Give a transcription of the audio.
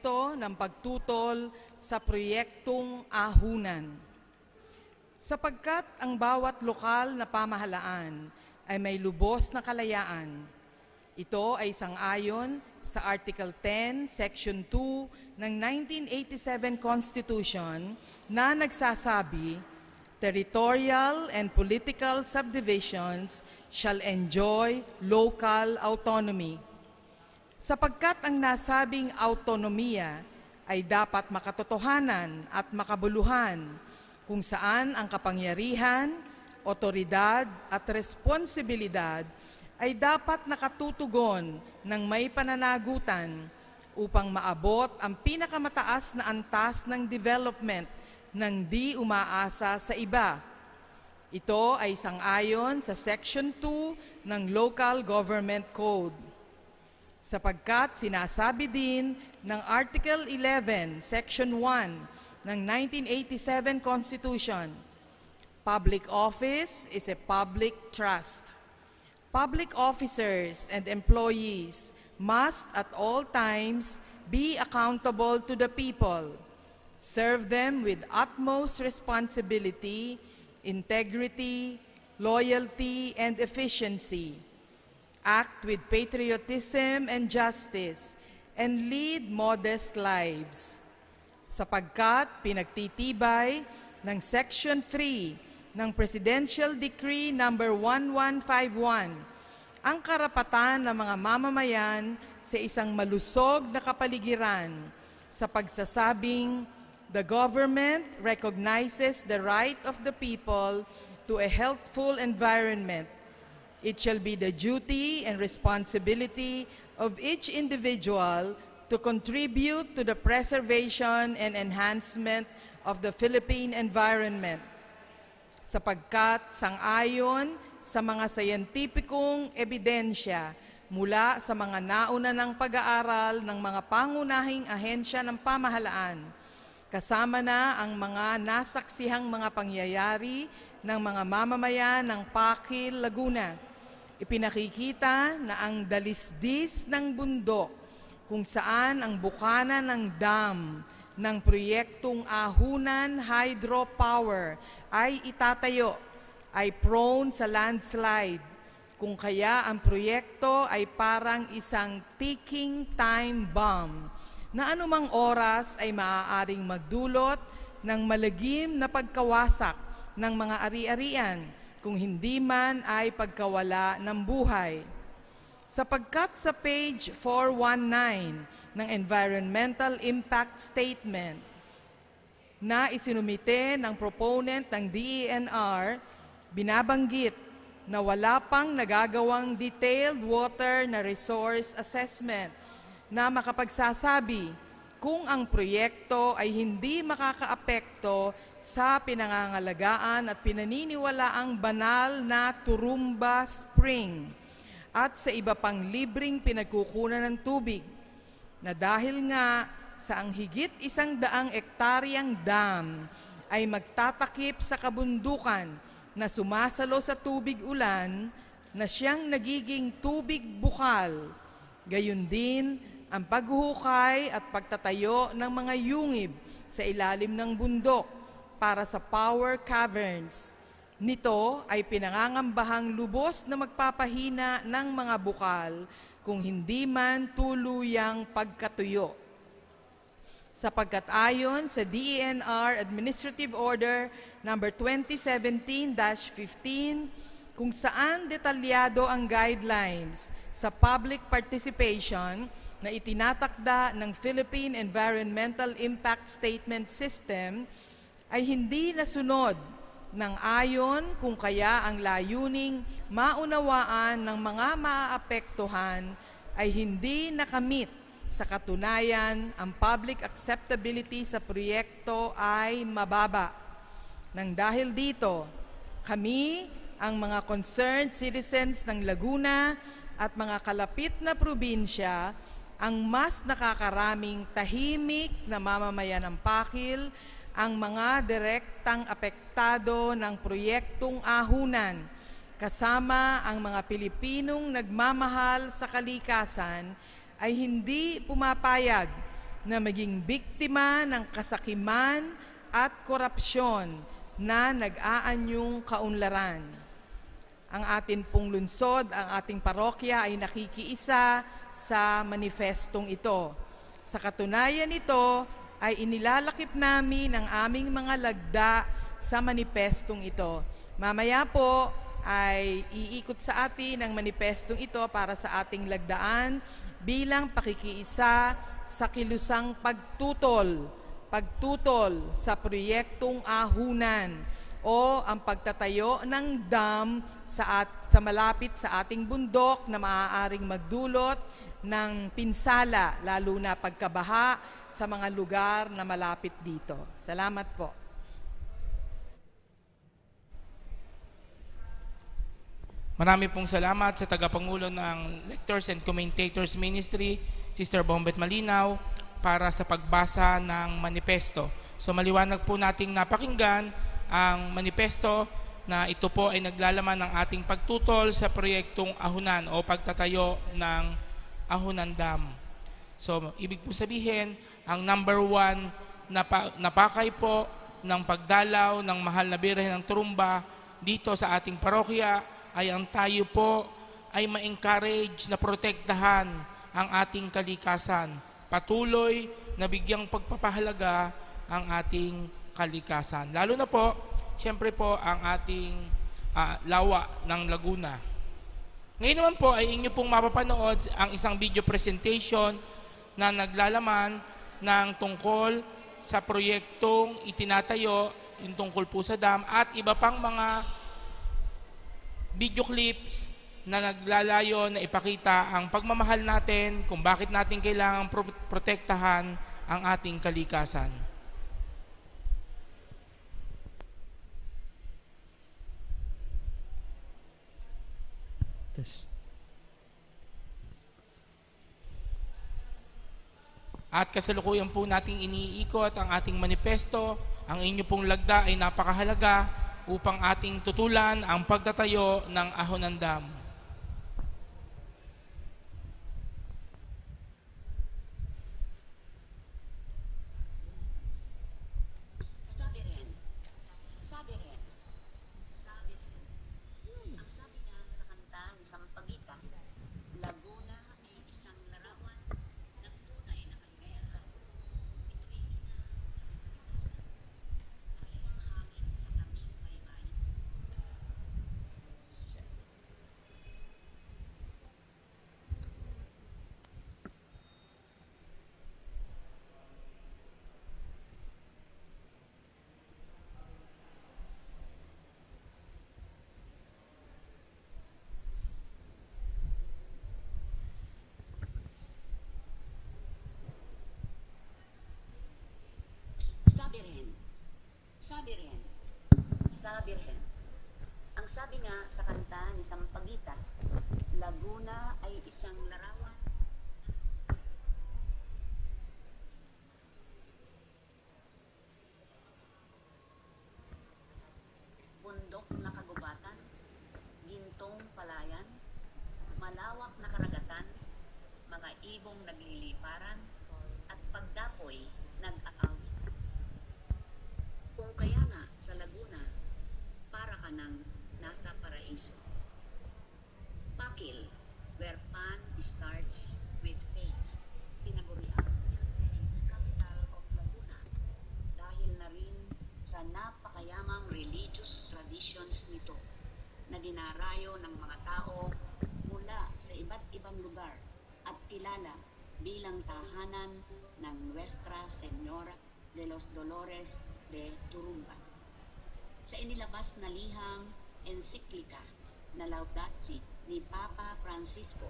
konteksto ng pagtutol sa proyektong ahunan. Sapagkat ang bawat lokal na pamahalaan ay may lubos na kalayaan, ito ay sangayon sa Article 10, Section 2 ng 1987 Constitution na nagsasabi, Territorial and political subdivisions shall enjoy local autonomy. Sapagkat ang nasabing autonomiya ay dapat makatotohanan at makabuluhan kung saan ang kapangyarihan, otoridad at responsibilidad ay dapat nakatutugon ng may pananagutan upang maabot ang pinakamataas na antas ng development ng di umaasa sa iba. Ito ay sangayon sa Section 2 ng Local Government Code. Sapagkat sinasabi din ng Article 11, Section 1 ng 1987 Constitution, Public office is a public trust. Public officers and employees must at all times be accountable to the people, serve them with utmost responsibility, integrity, loyalty, and efficiency, act with patriotism and justice, and lead modest lives. Sapagkat pinagtitibay ng Section 3 ng Presidential Decree Number 1151 ang karapatan ng mga mamamayan sa isang malusog na kapaligiran sa pagsasabing the government recognizes the right of the people to a healthful environment. It shall be the duty and responsibility of each individual to contribute to the preservation and enhancement of the Philippine environment sapagkat sangayon sa mga sayentipikong ebidensya mula sa mga nauna ng pag-aaral ng mga pangunahing ahensya ng pamahalaan, kasama na ang mga nasaksihang mga pangyayari ng mga mamamayan ng Pakil, Laguna. Ipinakikita na ang dalisdis ng bundok kung saan ang bukana ng dam ng proyektong Ahunan Hydropower ay itatayo ay prone sa landslide. Kung kaya ang proyekto ay parang isang ticking time bomb na anumang oras ay maaaring magdulot ng malagim na pagkawasak ng mga ari-arian kung hindi man ay pagkawala ng buhay. Sapagkat sa page 419 ng Environmental Impact Statement na isinumite ng proponent ng DENR, binabanggit na wala pang nagagawang detailed water na resource assessment na makapagsasabi kung ang proyekto ay hindi makakaapekto sa pinangangalagaan at pinaniniwalaang banal na Turumba Spring at sa iba pang libreng pinagkukunan ng tubig na dahil nga sa ang higit isang daang ektaryang dam ay magtatakip sa kabundukan na sumasalo sa tubig ulan na siyang nagiging tubig bukal. Gayun din ang paghuhukay at pagtatayo ng mga yungib sa ilalim ng bundok para sa power caverns. Nito ay pinangangambahang lubos na magpapahina ng mga bukal kung hindi man tuluyang pagkatuyo. Sapagkat ayon sa DENR Administrative Order number 2017-15 kung saan detalyado ang guidelines sa public participation na itinatakda ng Philippine Environmental Impact Statement System ay hindi nasunod ng ayon kung kaya ang layuning maunawaan ng mga maaapektuhan ay hindi nakamit sa katunayan ang public acceptability sa proyekto ay mababa. Nang dahil dito, kami, ang mga concerned citizens ng Laguna at mga kalapit na probinsya, ang mas nakakaraming tahimik na mamamayan ng Pakil, ang mga direktang apektado ng proyektong ahunan, kasama ang mga Pilipinong nagmamahal sa kalikasan, ay hindi pumapayag na maging biktima ng kasakiman at korupsyon na nag-aanyong kaunlaran. Ang atin pong lunsod, ang ating parokya ay nakikiisa sa manifestong ito. Sa katunayan nito ay inilalakip namin ang aming mga lagda sa manifestong ito. Mamaya po ay iikot sa atin ang manifestong ito para sa ating lagdaan bilang pakikiisa sa kilusang pagtutol, pagtutol sa proyektong ahunan o ang pagtatayo ng dam sa, at, sa malapit sa ating bundok na maaaring magdulot ng pinsala, lalo na pagkabaha sa mga lugar na malapit dito. Salamat po. Marami pong salamat sa tagapangulo ng Lectors and Commentators Ministry, Sister Bombet Malinaw, para sa pagbasa ng manifesto. So maliwanag po nating napakinggan ang manifesto na ito po ay naglalaman ng ating pagtutol sa proyektong Ahunan o pagtatayo ng Ahunan Dam. So ibig po sabihin, ang number one na pa- napakay po ng pagdalaw ng mahal na Birhen ng Turumba dito sa ating parokya ay ang tayo po ay ma-encourage na protektahan ang ating kalikasan. Patuloy na bigyang pagpapahalaga ang ating kalikasan. Lalo na po, siyempre po ang ating ah, lawa ng Laguna. Ngayon naman po ay inyo pong mapapanood ang isang video presentation na naglalaman ng tungkol sa proyektong itinatayo, yung tungkol po sa dam, at iba pang mga video clips na naglalayo na ipakita ang pagmamahal natin kung bakit natin kailangang pro- protektahan ang ating kalikasan. Test. At kasalukuyan po nating iniikot ang ating manifesto. Ang inyo pong lagda ay napakahalaga upang ating tutulan ang pagtatayo ng Ahonan Dam. Sabi rin, sabi rin, sabi rin. Ang sabi niya sa kanta ni Sampaguita, Laguna ay isang larawan ng tunay na kagayahan. Ito'y ina, sa kaliwang hangin sa kaming baybayin. Sabi rin, sabi rin, sabi rin. Ang sabi nga sa kanta ni Sampaguita, Laguna ay isang larawan bundok na kagubatan, gintong palayan, malawak na karagatan, mga ibong nagliliparan, at pagdapoy nag-aawit. Kung kaya nga sa Laguna, para ka nang nasa paraiso. Pakil, where fun starts with faith. Tinaguriang Pilgrimage Capital of Laguna dahil na rin sa napakayamang religious traditions nito na dinarayo ng mga tao mula sa iba't ibang lugar at kilala bilang tahanan ng Nuestra Señora de los Dolores de Turumba. Sa inilabas na liham ensiklika na Laudato Si ni Papa Francisco